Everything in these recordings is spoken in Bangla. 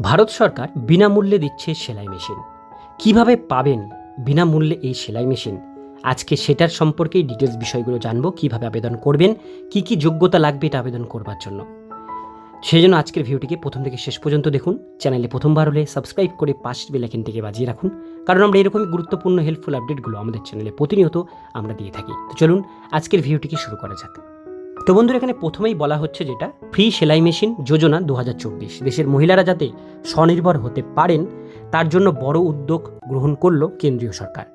ভারত সরকার বিনামূল্যে দিচ্ছে সেলাই মেশিন। কীভাবে পাবেন বিনামূল্যে এই সেলাই মেশিন? আজকে সেটার সম্পর্কেই ডিটেলস বিষয়গুলো জানব, কীভাবে আবেদন করবেন, কি কি যোগ্যতা লাগবে এটা আবেদন করবার জন্য। সেই জন্য আজকের ভিডিওটিকে প্রথম থেকে শেষ পর্যন্ত দেখুন, চ্যানেলে প্রথমবার হলে সাবস্ক্রাইব করে পাশের বেলাইকেনটিকে বাজিয়ে রাখুন, কারণ আমরা এরকমই গুরুত্বপূর্ণ হেল্পফুল আপডেটগুলো আমাদের চ্যানেলে প্রতিনিয়ত আমরা দিয়ে থাকি। তো চলুন আজকের ভিডিওটিকে শুরু করা যাক। তো বন্ধুরা, এখানে প্রথমেই বলা হচ্ছে যেটা, ফ্রি সেলাই মেশিন যোজনা দু হাজার চব্বিশ। দেশের মহিলারা যাতে স্বনির্ভর হতে পারেন, তার জন্য বড় উদ্যোগ গ্রহণ করল কেন্দ্রীয় সরকার।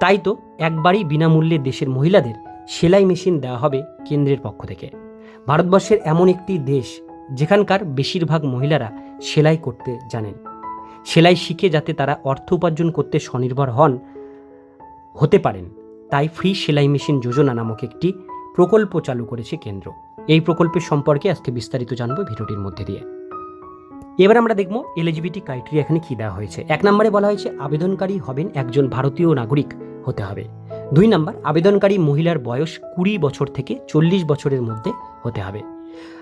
তাই তো একবারই বিনামূল্যে দেশের মহিলাদের সেলাই মেশিন দেওয়া হবে কেন্দ্রের পক্ষ থেকে। ভারতবর্ষের এমন একটি দেশ, যেখানকার বেশিরভাগ মহিলারা সেলাই করতে জানেন। সেলাই শিখে যাতে তারা অর্থ উপার্জন করতে স্বনির্ভর হন, হতে পারেন। তাই ফ্রি সেলাই মেশিন যোজনা নামক একটি প্রকল্প চালু করেছে কেন্দ্র। এই প্রকল্পের সম্পর্কে আজকে বিস্তারিত জানব ভিডিওটির মধ্যে দিয়ে। এবার আমরা দেখব এলিজিবিলিটি ক্রাইটেরিয়া এখানে কী দেওয়া হয়েছে। এক নম্বরে বলা হয়েছে, আবেদনকারী হবেন একজন ভারতীয় নাগরিক হতে হবে। দুই নম্বর, আবেদনকারী মহিলার বয়স কুড়ি বছর থেকে চল্লিশ বছরের মধ্যে হতে হবে।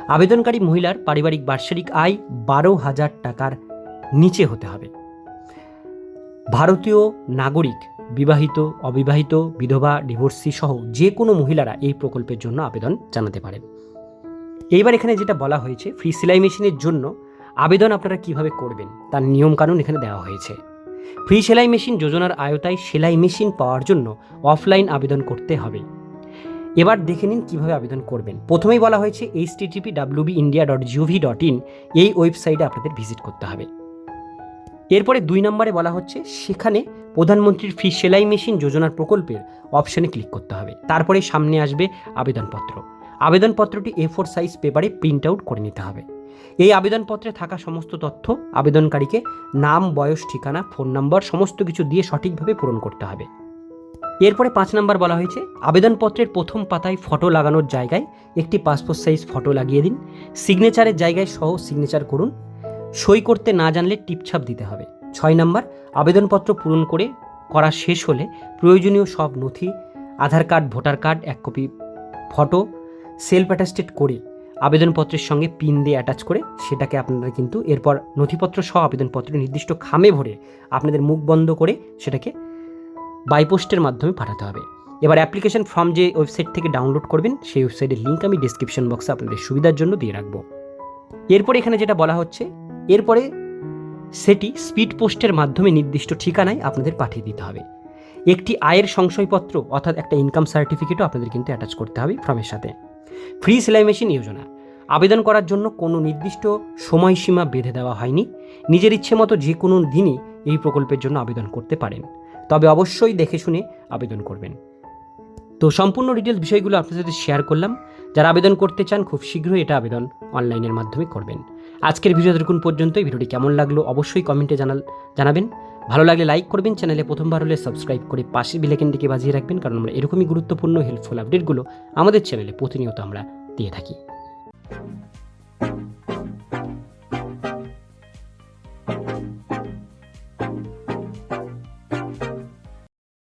আবেদনকারী মহিলার পারিবারিক বার্ষিক আয় বারো হাজার টাকার নিচে হতে হবে। ভারতীয় নাগরিক বিবাহিত, অবিবাহিত, বিধবা, ডিভোর্সি সহ যে কোনো মহিলারা এই প্রকল্পের জন্য আবেদন জানাতে পারেন। এইবার এখানে যেটা বলা হয়েছে, ফ্রি সেলাই মেশিনের জন্য আবেদন আপনারা কীভাবে করবেন, তার নিয়মকানুন এখানে দেওয়া হয়েছে। ফ্রি সেলাই মেশিন যোজনার আয়তায় সেলাই মেশিন পাওয়ার জন্য অফলাইন আবেদন করতে হবে। এবার দেখে নিন কীভাবে আবেদন করবেন। প্রথমেই বলা হয়েছে, HTTP WB India dot GOV dot in এই ওয়েবসাইটে আপনাদের ভিজিট করতে হবে। এরপরে দুই নম্বরে বলা হচ্ছে, সেখানে প্রধানমন্ত্রীর ফ্রি সেলাই মেশিন যোজনার প্রকল্পের অপশনে ক্লিক করতে হবে। তারপরে সামনে আসবে আবেদনপত্র। আবেদনপত্রটি এ ফোর সাইজ পেপারে প্রিন্ট আউট করে নিতে হবে। এই আবেদনপত্রে থাকা সমস্ত তথ্য আবেদনকারীকে নাম, বয়স, ঠিকানা ফোন নম্বর সমস্ত কিছু দিয়ে সঠিকভাবে পূরণ করতে হবে। এরপরে পাঁচ নম্বর বলা হয়েছে, আবেদনপত্রের প্রথম পাতায় ফটো লাগানোর জায়গায় একটি পাসপোর্ট সাইজ ফটো লাগিয়ে দিন। সিগনেচারের জায়গায় সহ সিগনেচার করুন। সই করতে না জানলে টিপছাপ দিতে হবে। ছয় নম্বর, আবেদনপত্র পূরণ করে করা শেষ হলে প্রয়োজনীয় সব নথি, আধার কার্ড, ভোটার কার্ড, এক কপি ফটো, সেলফ অ্যাটাস্টেড করে আবেদনপত্রের সঙ্গে পিন দিয়ে অ্যাটাচ করে সেটাকে আপনারা কিন্তু এরপর নথিপত্র সহ আবেদনপত্র নির্দিষ্ট খামে ভরে আপনাদের মুখ বন্ধ করে সেটাকে বাইপোস্টের মাধ্যমে পাঠাতে হবে। এবার অ্যাপ্লিকেশন ফর্ম যে ওয়েবসাইট থেকে ডাউনলোড করবেন, সেই ওয়েবসাইটের লিঙ্ক আমি ডিসক্রিপশন বক্সে আপনাদের সুবিধার জন্য দিয়ে রাখব। এরপরে এখানে যেটা বলা হচ্ছে এরপরে সেটি স্পিড পোস্টের মাধ্যমে নির্দিষ্ট ঠিকানায় আপনাদের পাঠিয়ে দিতে হবে। একটি আয়ের সংশয়পত্র অর্থাৎ একটা ইনকাম সার্টিফিকেটও আপনাদের কিন্তু অ্যাটাচ করতে হবে ফর্মের সাথে। ফ্রি সেলাই মেশিন যোজনা আবেদন করার জন্য কোনো নির্দিষ্ট সময়সীমা বেঁধে দেওয়া হয়নি। নিজের ইচ্ছে মতো যে কোনো দিনই এই প্রকল্পের জন্য আবেদন করতে পারেন। তবে অবশ্যই দেখে শুনে আবেদন করবেন। তো সম্পূর্ণ ডিটেলস বিষয়গুলো আপনাদের সাথে শেয়ার করলাম। যারা আবেদন করতে চান খুব শীঘ্রই এটা আবেদন অনলাইনের মাধ্যমে করবেন। আজকের ভিডিও দেখুন পর্যন্তই। ভিডিওটি কেমন লাগল অবশ্যই কমেন্টে জানাল জানাবেন। ভালো লাগলে লাইক করবেন, চ্যানেলে প্রথমবার হলে সাবস্ক্রাইব করে পাশের বিলেকেনটিকে বাজিয়ে রাখবেন, কারণ আমরা এরকমই গুরুত্বপূর্ণ হেল্পফুল আপডেটগুলো আমাদের চ্যানেলে প্রতিনিয়ত আমরা দিয়ে থাকি।